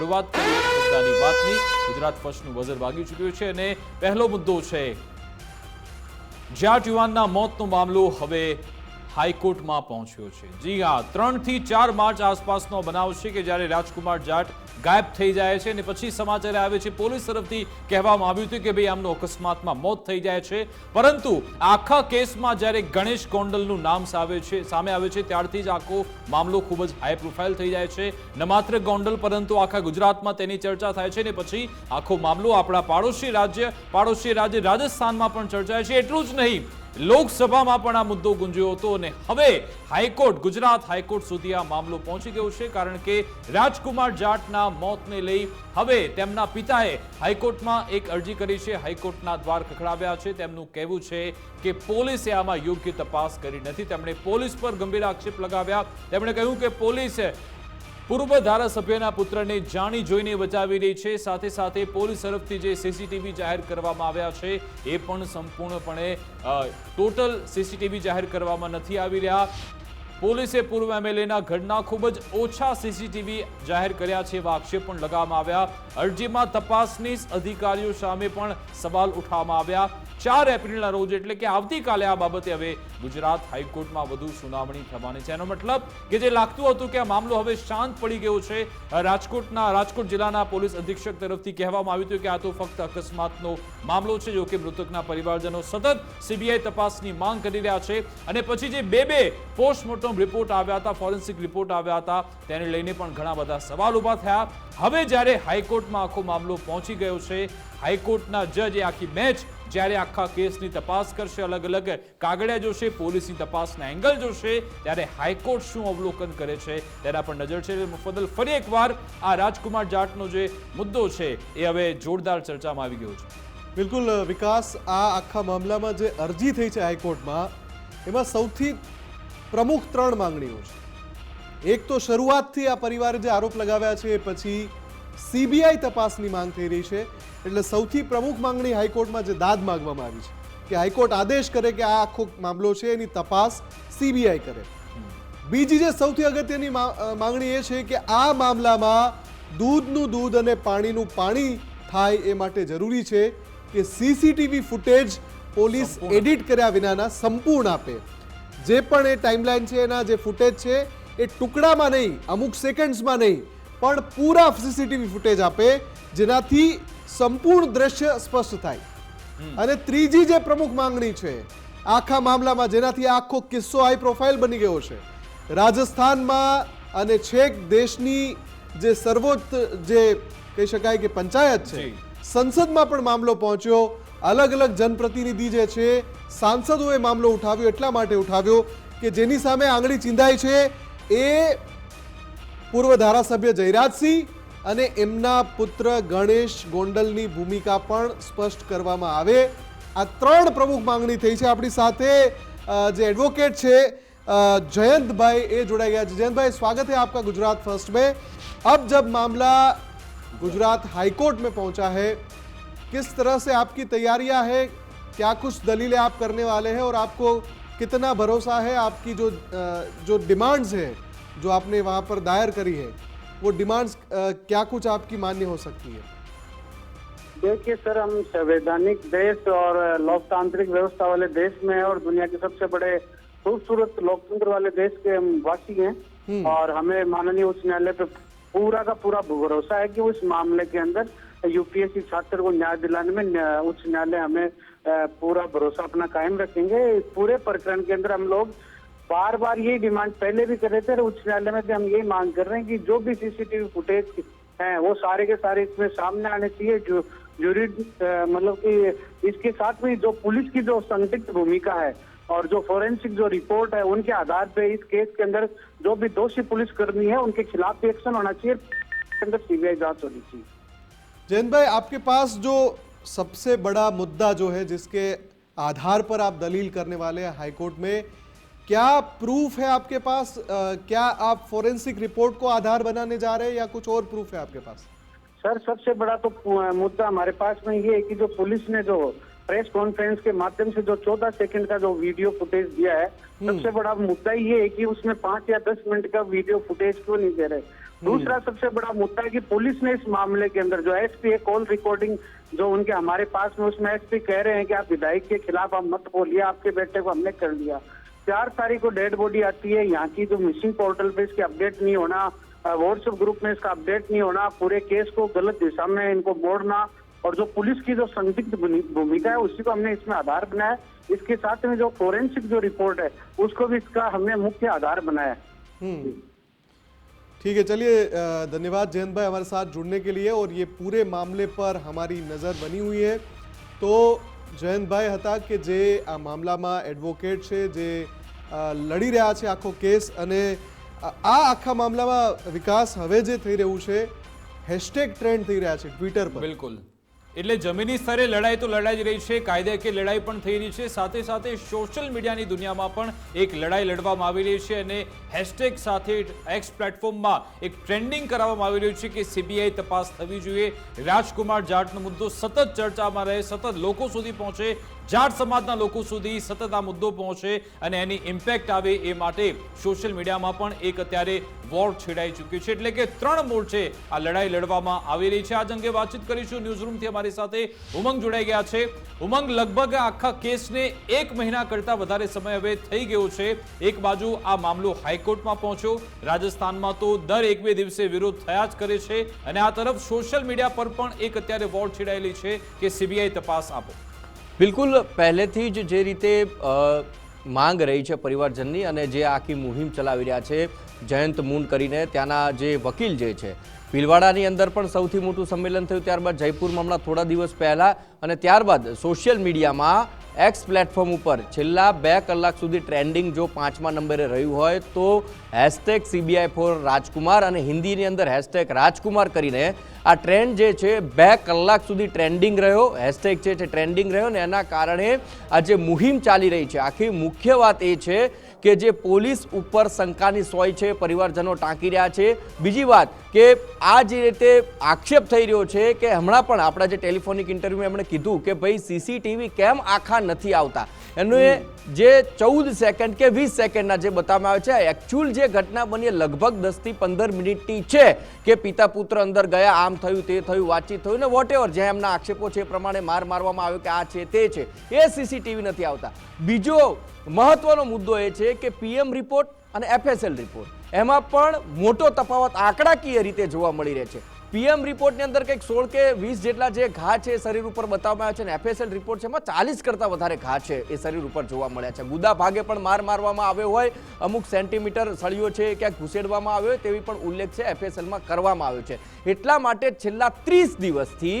શરૂઆત કરી. વાતની ગુજરાત ફર્સ્ટનું વજર વાગી ચૂક્યું છે અને પહેલો મુદ્દો છે જાટ યુવાનના મોતનો મામલો હવે હાઈકોર્ટમાં પહોંચ્યો છે. જી હા, ત્રણથી ચાર માર્ચ આસપાસનો બનાવ છે કે જ્યારે રાજકુમાર જાટ ગાયબ થઈ જાય છે અને પછી સમાચાર આવે છે, પોલીસ તરફથી કહેવામાં આવ્યું હતું કે ભાઈ, આમનો અકસ્માતમાં મોત થઈ જાય છે. પરંતુ આખા કેસમાં જ્યારે ગણેશ ગોંડલનું નામ સામે છે, સામે આવે છે, ત્યારથી જ આખો મામલો ખૂબ જ હાઈ પ્રોફાઇલ થઈ જાય છે. ન માત્ર ગોંડલ, પરંતુ આખા ગુજરાતમાં તેની ચર્ચા થાય છે ને પછી આખો મામલો આપણા પાડોશી રાજ્ય પાડોશી રાજ્ય રાજસ્થાનમાં પણ ચર્ચાય છે. એટલું જ નહીં લોકસભામાં પણ આ મુદ્દો ગુંજ્યો હતો અને હવે હાઈકોર્ટ, ગુજરાત હાઈકોર્ટ સુધી આ મામલો પહોંચી ગયો છે કારણ કે રાજકુમાર જાટના મોતને લઈ હવે તેમના પિતાએ હાઈકોર્ટમાં એક અરજી કરી છે. હાઈકોર્ટના દ્વાર ખખડાવ્યા છે. તેમનું કહેવું છે કે પોલીસે આમાં યોગ્ય તપાસ કરી નથી. તેમણે પોલીસ પર ગંભીર આક્ષેપ લગાવ્યા. તેમણે કહ્યું કે પોલીસે પૂર્વ ધારાસભ્યના પુત્રને જાણી જોઈને બચાવી રહી છે. સાથે સાથે પોલીસ તરફથી જે સીસીટીવી જાહેર કરવામાં આવ્યા છે, એ પણ સંપૂર્ણપણે ટોટલ સીસીટીવી જાહેર કરવામાં નથી આવી રહ્યા. પોલીસે પૂર્વ એમએલએના ઘરના ખૂબ જ ઓછા સીસીટીવી જાહેર કર્યા છે એવા આક્ષેપ પણ લગાવવામાં આવ્યા. અરજીમાં તપાસની અધિકારીઓ સામે પણ સવાલ ઉઠાવવામાં આવ્યા. ચાર એપ્રિલના રોજ એટલે કે આવતીકાલે આ બાબતે હવે ગુજરાત હાઈકોર્ટમાં વધુ સુનાવણી થવાની છે. એનો મતલબ કે જે લાગતું હતું કે આ મામલો હવે શાંત પડી ગયો છે. રાજકોટના, રાજકોટ જિલ્લાના પોલીસ અધિક્ષક તરફથી કહેવામાં આવ્યું હતું કે આ તો ફક્ત અકસ્માતનો મામલો છે, જો કે મૃતકના પરિવારજનો સતત સીબીઆઈ તપાસની માંગ કરી રહ્યા છે. અને પછી જે બે બે પોસ્ટમોર્ટમ રિપોર્ટ આવ્યા હતા, ફોરેન્સિક રિપોર્ટ આવ્યા હતા, તેને લઈને પણ ઘણા બધા સવાલ ઊભા થયા. હવે જ્યારે હાઈકોર્ટમાં આખો મામલો પહોંચી ગયો છે, હાઈકોર્ટના જજ એ આખી બેન્ચ જ્યારે આખા કેસની તપાસ કરશે અલગ અલગ કાગળિયા જોશે, પોલીસની તપાસના એંગલ જોશે, ત્યારે હાઈકોર્ટ શું અવલોકન કરે છે, તેના પર નજર છે. મુફદલ ફરી એકવાર આ રાજકુમાર જાટનો જે મુદ્દો છે, એ હવે જોરદાર ચર્ચામાં આવી ગયો છે. બિલકુલ, વિકાસ, આ આખા મામલામાં જે અરજી થઈ છે હાઈકોર્ટમાં, એમાં સૌથી પ્રમુખ ત્રણ માંગણીઓ છે. એક તો શરૂઆતથી આ પરિવારે જે આરોપ લગાવ્યા છે, પછી સીબીઆઈ તપાસની માંગ થઈ રહી છે. એટલે સૌથી પ્રમુખ માંગણી હાઈકોર્ટમાં જે દાદ માંગવામાં આવી છે કે હાઈકોર્ટ આદેશ કરે કે આ આખો મામલો છે એની તપાસ સીબીઆઈ કરે. બીજી જે સૌથી અગત્યની માંગણી એ છે કે આ મામલામાં દૂધનું દૂધ અને પાણીનું પાણી થાય એ માટે જરૂરી છે કે સીસીટીવી ફૂટેજ પોલીસ એડિટ કર્યા વિનાના સંપૂર્ણ આપે. જે પણ એ ટાઈમલાઈન છે એના જે ફૂટેજ છે એ ટુકડામાં નહીં અમુક સેકન્ડ્સમાં નહીં પણ પૂરા સીસીટીવી ફૂટેજ આપે જેનાથી સંપૂર્ણ દ્રશ્ય સ્પષ્ટ થાય. અને ત્રીજી જે પ્રમુખ માંગણી છે આખા મામલામાં જેનાથી આખો કિસ્સો હાઈ પ્રોફાઇલ બની ગયો છે. રાજસ્થાનમાં અને છેક દેશની જે સર્વોચ્ચ જે કહી શકાય કે પંચાયત છે સંસદમાં પણ મામલો પહોંચ્યો. અલગ અલગ જનપ્રતિનિધિ જે છે સાંસદોએ મામલો ઉઠાવ્યો એટલા માટે ઉઠાવ્યો કે જેની સામે આંગળી ચીંધાય છે એ પૂર્વ ધારાસભ્ય જયરાજસિંહ અને એમના પુત્ર ગણેશ ગોંડલની ભૂમિકા પણ સ્પષ્ટ કરવામાં આવે આ ત્રણ પ્રમુખ માંગણી થઈ છે આપણી સાથે અ, જે એડવોકેટ છે અ, જયંતભાઈ એ જોડાઈ ગયા છે जयंत स्वागत है आपका गुजरात फर्स्ट में अब जब मामला गुजरात हाईकोर्ट में पहुंचा है किस तरह से आपकी तैयारियां है क्या कुछ दलीलें आप करने वाले हैं और आपको कितना भरोसा है आपकी जो अ, जो डिमांड्स है जो आपने वहाँ पर दायर करी है वो डिमांड्स क्या कुछ आपकी मान्य हो सकती है? देखिए सर हम संवैधानिक देश और लोकतांत्रिक व्यवस्था वाले देश में हैं और दुनिया के सबसे बड़े खूबसूरत लोकतंत्र वाले देश के हम वासी हैं। और हमें माननीय उच्च न्यायालय पे पूरा का पूरा भरोसा है कि उस मामले के अंदर यूपीएससी छात्र को न्याय दिलाने में उच्च न्यायालय हमें पूरा भरोसा अपना कायम रखेंगे। पूरे प्रकरण के अंदर हम लोग बार बार यही डिमांड पहले भी कर रहे थे उच्च न्यायालय में हम यही मांग कर रहे हैं कि जो भी सीसीटीवी फुटेज हैं, वो सारे के सारे इसमें सामने आने चाहिए, जो जूरी मतलब कि इसके साथ में जो पुलिस की जो संदिग्ध भूमिका है और जो फोरेंसिक जो रिपोर्ट है, उनके आधार पे इस केस के अंदर जो भी दोषी पुलिस कर्मी है, उनके खिलाफ भी एक्शन होना चाहिए अंदर सीबीआई जाँच होनी चाहिए। जयंत भाई, आपके पास जो सबसे बड़ा मुद्दा जो है, जिसके आधार पर आप दलील करने वाले हैं हाईकोर्ट में क्या प्रूफ है आपके पास? अ, क्या आप फोरेंसिक रिपोर्ट को आधार बनाने जा रहे हैं या कुछ और प्रूफ है आपके पास? सर सबसे बड़ा तो मुद्दा हमारे पास में ये है कि जो पुलिस ने जो प्रेस कॉन्फ्रेंस के माध्यम से जो 14 सेकंड का जो वीडियो फुटेज दिया है सबसे बड़ा मुद्दा ये है कि उसमें पाँच या दस मिनट का वीडियो फुटेज क्यों नहीं दे रहे? दूसरा सबसे बड़ा मुद्दा है कि पुलिस ने इस मामले के अंदर जो एसपी है कॉल रिकॉर्डिंग जो उनके हमारे पास में उसमें एसपी कह रहे हैं कि आप विधायक के खिलाफ आप मत बोलिए आपके बेटे को हमने कर दिया। चार तारीख को डेड बॉडी आती है, यहाँ की जो मिसिंग पोर्टल पे इसके अपडेट नहीं होना व्हाट्सएप ग्रुप में इसका अपडेट नहीं होना, पूरे केस को गलत दिशा में इनको मोड़ना, और जो पुलिस की जो संदिग्ध भूमिका है, उसी को हमने इसमें आधार बनाया इसके साथ में जो फोरेंसिक जो रिपोर्ट है, उसको भी इसका हमने मुख्य आधार बनाया हम्म। ठीक है, चलिए धन्यवाद जयंत भाई हमारे साथ जुड़ने के लिए, और ये पूरे मामले पर हमारी नज़र बनी हुई है। तो જયંતભાઈ હતા કે જે આ મામલામાં એડવોકેટ છે, જે લડી રહ્યા છે આખો કેસ અને આ આખા મામલામાં વિકાસ હવે જે થઈ રહ્યું છે હેશટેગ ટ્રેન્ડ થઈ રહ્યા છે ટ્વિટર પર. બિલકુલ. એટલે જમીની સ્તરે લડાઈ તો લડાઈ જ રહી છે કાયદાકીય લડાઈ પણ થઈ રહી છે. સાથે સાથે સોશિયલ મીડિયાની દુનિયામાં પણ એક લડાઈ લડવામાં આવી રહી છે અને હેશટેગ સાથે એક્સ પ્લેટફોર્મમાં એક ટ્રેન્ડિંગ કરાવવામાં આવી રહ્યું છે કે સીબીઆઈ તપાસ થવી જોઈએ. રાજકુમાર જાટનો મુદ્દો સતત ચર્ચામાં રહે, સતત લોકો સુધી પહોંચે. જાટ સમાજના લોકો સુધી સતત આ મુદ્દો પહોંચે અને એની ઇમ્પેક્ટ આવે એ માટે સોશિયલ મીડિયામાં પણ એક અત્યારે વોર છેડાઈ ચૂક્યું છે. એટલે કે ત્રણ મોરચે આ લડાઈ લડવામાં આવી રહી છે. આજ અંગે વાતચીત કરીશું ન્યૂઝરૂમથી અમારી સાથે ઉમંગ જોડાઈ ગયા છે. ઉમંગ, લગભગ આખા કેસને એક મહિના કરતા વધારે સમય હવે થઈ ગયો છે. એક બાજુ આ મામલો હાઈકોર્ટમાં પહોંચ્યો. રાજસ્થાનમાં તો દર એક બે દિવસે વિરોધ થયા જ કરે છે. અને આ તરફ સોશિયલ મીડિયા પર પણ એક અત્યારે વોર છેડાયેલી છે કે સીબીઆઈ તપાસ આપો. બિલકુલ, પહેલેથી જ જે રીતે માંગ રહી છે પરિવારજનની અને જે આખી મુહિમ ચલાવી રહ્યા છે, જયંત મૂન કરીને ત્યાંના જે વકીલ જે છે, ભીલવાડાની અંદર પણ સૌથી મોટું સંમેલન થયું ત્યારબાદ જયપુરમાં હમણાં થોડા દિવસ પહેલાં અને ત્યારબાદ સોશિયલ મીડિયામાં એક્સ પ્લેટફોર્મ ઉપર છેલ્લા બે કલાક સુધી ટ્રેન્ડિંગ જો પાંચમા નંબરે રહ્યું હોય, તો હેશટેગ સીબીઆઈ ફોર રાજકુમાર અને હિન્દીની અંદર હેશટેગ રાજકુમાર કરીને આ ટ્રેન્ડ જે છે, બે કલાક સુધી ટ્રેન્ડિંગ રહ્યો. હેશટેગ છે તે ટ્રેન્ડિંગ રહ્યો ને એના કારણે આ જે મુહિમ ચાલી રહી છે, આખી મુખ્ય વાત એ છે કે જે પોલીસ ઉપર શંકાની સોય છે, પરિવારજનો ટાંકી રહ્યા છે. બીજી વાત કે આ જે રીતે આક્ષેપ થઈ રહ્યો છે કે હમણાં પણ આપણા જે ટેલિફોનિક ઇન્ટરવ્યૂમાં એમણે કીધું કે, ભાઈ સીસીટીવી કેમ આખા નથી આવતા? એનું એ જે ચૌદ સેકન્ડ કે વીસ સેકન્ડના જે બતાવવામાં આવે છે એકચ્યુઅલ જે ઘટના બની લગભગ દસથી પંદર મિનિટની છે કે પિતા પુત્ર અંદર ગયા, આમ થયું, તે થયું, વાતચીત થયું ને વોટ એવર જે એમના આક્ષેપો છે એ પ્રમાણે માર મારવામાં આવ્યો કે આ છે, તે છે. એ સીસીટીવી નથી આવતા. બીજો મહત્વનો મુદ્દો એ છે કે પીએમ રિપોર્ટ અને એફએસએલ રિપોર્ટ એમાં પણ મોટો તફાવત આંકડાકીય રીતે જોવા મળી રહે છે. પીએમ રિપોર્ટની અંદર કંઈક સોળ કે વીસ જેટલા જે ઘા છે શરીર ઉપર બતાવવામાં આવ્યા છે અને એફએસએલ રિપોર્ટ છે એમાં ચાલીસ કરતાં વધારે ઘા છે એ શરીર ઉપર જોવા મળ્યા છે. ગુદા ભાગે પણ માર મારવામાં આવ્યો હોય, અમુક સેન્ટીમીટર સળિયો છે ક્યાંક ઘૂસેડવામાં આવ્યો હોય તેવી પણ ઉલ્લેખ છે એફએસએલમાં કરવામાં આવ્યો છે. એટલા માટે છેલ્લા ત્રીસ દિવસથી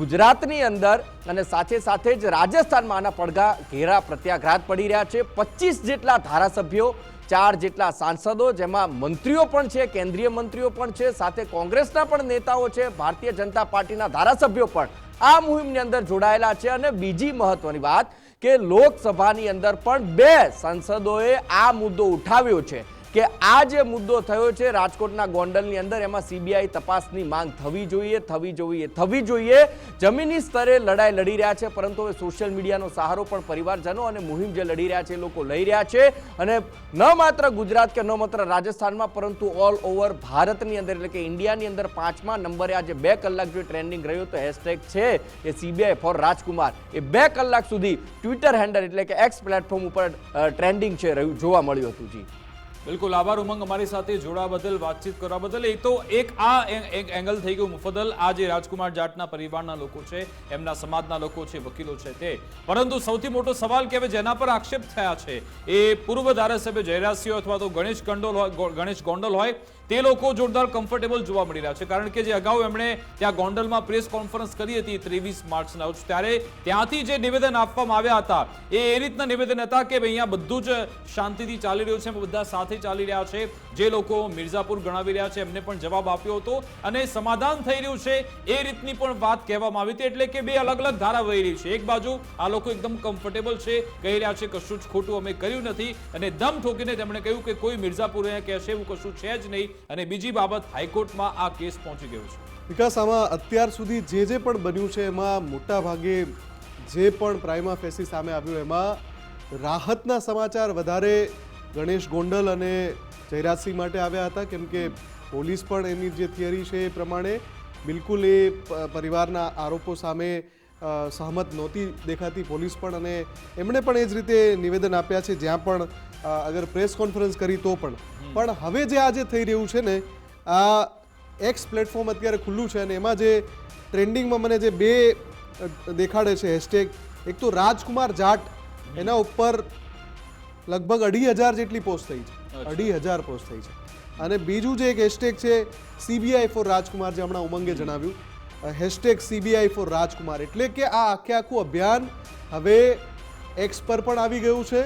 ગુજરાતની અંદર અને સાથે સાથે જ રાજસ્થાનમાં આના પડઘા ઘેરા પ્રત્યાઘાત પડી રહ્યા છે. પચીસ જેટલા ધારાસભ્યો ચાર જેટલા સાંસદો, જેમાં મંત્રીઓ પણ છે, કેન્દ્રીય મંત્રીઓ પણ છે, સાથે કોંગ્રેસના પણ નેતાઓ છે, ભારતીય જનતા પાર્ટીના ધારાસભ્યો પણ આ મુહિમની અંદર જોડાયેલા છે. અને બીજી મહત્વની વાત કે લોકસભાની અંદર પણ બે સાંસદોએ આ મુદ્દો ઉઠાવ્યો છે. કે આ જે મુદ્દો થયો છે રાજકોટના ગોંડલની અંદર, એમાં સીબીઆઈ તપાસની માંગ થવી જોઈએ થવી જોઈએ થવી જોઈએ. જમીની સ્તરે લડાઈ લડી રહ્યા છે, પરંતુ હવે સોશિયલ મીડિયાનો સહારો પણ પરિવારજનો અને મુહિમ જે લડી રહ્યા છે, એ લોકો લઈ રહ્યા છે. અને ન માત્ર ગુજરાત કે ન માત્ર રાજસ્થાનમાં, પરંતુ ઓલ ઓવર ભારતની અંદર, એટલે કે ઇન્ડિયાની અંદર પાંચમા નંબરે આજે બે કલાક જો ટ્રેન્ડિંગ રહ્યું, તો હેશટેગ છે એ સીબીઆઈ ફોર રાજકુમાર. એ બે કલાક સુધી ટ્વિટર હેન્ડલ એટલે કે એક્સ પ્લેટફોર્મ ઉપર ટ્રેન્ડિંગ છે, રહ્યું, જોવા મળ્યું હતું, જી. બિલકુલ આભાર ઉમંગ અમારી સાથે જોડાવા બદલ, વાતચીત કરવા બદલ. એ તો એક આ એક એંગલ થઈ ગયું મુફદલ આ જે રાજકુમાર જાટના પરિવારના લોકો છે, એમના સમાજના લોકો છે, વકીલો છે તે. પરંતુ સૌથી મોટો સવાલ કે હવે જેના પર આક્ષેપ થયા છે, એ પૂર્વ ધારાસભ્ય જયરાજસિંહ અથવા તો ગણેશ ગંડોલ હોય ગણેશ ગોંડલ હોય તે લોકો જોરદાર કમ્ફર્ટેબલ જોવા મળી રહ્યા છે. કારણ કે જે અગાઉ એમણે ત્યાં ગોંડલમાં પ્રેસ કોન્ફરન્સ કરી હતી ત્રેવીસ માર્ચના રોજ. ત્યારે ત્યાંથી જે નિવેદન આપવામાં આવ્યા હતા, એ એ રીતના નિવેદન હતા કે અહીંયા બધું જ શાંતિથી ચાલી રહ્યું છે, બધા સાથે ચાલી રહ્યા છે. જે લોકો મિર્ઝાપુર ગણાવી રહ્યા છે, એમને પણ જવાબ આપ્યો હતો. અને સમાધાન થઈ રહ્યું છે એ રીતની પણ વાત કહેવામાં આવી હતી. એટલે કે બે અલગ અલગ ધારા વહી રહી છે. એક બાજુ આ લોકો એકદમ કમ્ફર્ટેબલ છે, કહી રહ્યા છે કશું જ ખોટું અમે કર્યું નથી. અને દમ ઠોકીને તેમણે કહ્યું કે કોઈ મિર્ઝાપુર અહીંયા કહેશે એવું કશું છે જ નહીં. અને બીજી બાબત, હાઈકોર્ટમાં આ કેસ પહોંચી ગયો છે. વિકાસ, આમાં અત્યાર સુધી જે જે પણ બન્યું છે, એમાં મોટા ભાગે જે પણ પ્રાઇમા ફેસી સામે આવ્યું, એમાં રાહતના સમાચાર વધારે ગણેશ ગોંડલ અને જયરાજસિંહ માટે આવ્યા હતા, કેમ કે પોલીસ પણ એની જે થિયરી છે એ પ્રમાણે બિલકુલ એ પરિવારના આરોપો સામે સહમત નહોતી દેખાતી પોલીસ પણ અને એમણે પણ એ જ રીતે નિવેદન આપ્યા છે જ્યાં પણ અગર પ્રેસ કોન્ફરન્સ કરી તો પણ. પણ હવે જે આજે થઈ રહ્યું છે ને આ એક્સ પ્લેટફોર્મ અત્યારે ખુલ્લું છે અને એમાં જે ટ્રેન્ડિંગમાં મને જે બે દેખાડે છે હેશટેગ એક તો રાજકુમાર જાટ એના ઉપર લગભગ અઢી હજાર જેટલી પોસ્ટ થઈ છે. અઢી હજાર પોસ્ટ થઈ છે. અને બીજું જે એક હેશટેગ છે સીબીઆઈ ફોર રાજકુમાર જે હમણાં ઉમંગે જણાવ્યું હેશટેગ સીબીઆઈ ફોર રાજકુમાર. એટલે કે આ આખે આખું અભિયાન હવે એક્સ પર પણ આવી ગયું છે.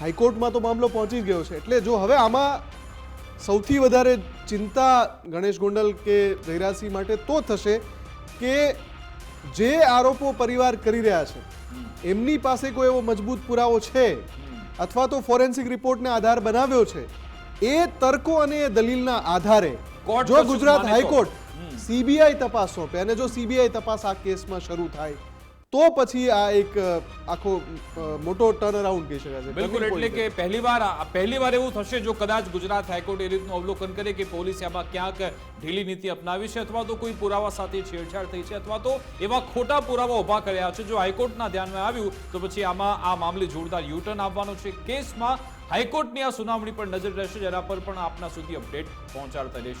હાઈકોર્ટમાં તો મામલો પહોંચી ગયો છે. એટલે જો હવે આમાં સૌથી વધારે ચિંતા ગણેશ ગોંડલ કે જયરાજસિંહ માટે તો થશે કે જે આરોપો પરિવાર કરી રહ્યા છે એમની પાસે કોઈ એવો મજબૂત પુરાવો છે? અથવા તો ફોરેન્સિક રિપોર્ટને આધાર બનાવ્યો છે? એ તર્કો અને એ દલીલના આધારે જો ગુજરાત હાઈકોર્ટ સીબીઆઈ તપાસ સોંપે અને જો સીબીઆઈ તપાસ આ કેસમાં શરૂ થાય તો પછી આ એક આખો મોટો ટર્ન અરાઉન્ડ કહી શકાય છે. બિલકુલ એટલે કે પહેલી વાર પહેલી વાર એવું થશે જો કદાચ ગુજરાત હાઈકોર્ટ એ રીતનું અવલોકન કરે કે પોલીસે આમાં ક્યાંક ઢીલી નીતિ અપનાવી છે અથવા તો કોઈ પુરાવા સાથે છેડછાડ થઈ છે અથવા તો એવા ખોટા પુરાવા ઊભા કર્યા છે. જો હાઈકોર્ટના ધ્યાનમાં આવ્યું તો પછી આમાં આ મામલે જોરદાર યુટર્ન આવવાનો છે. કેસમાં હાઈકોર્ટની આ સુનાવણી પર નજર રહેશે જેના પર પણ આપના સુધી અપડેટ પહોંચાડતા રહેશે.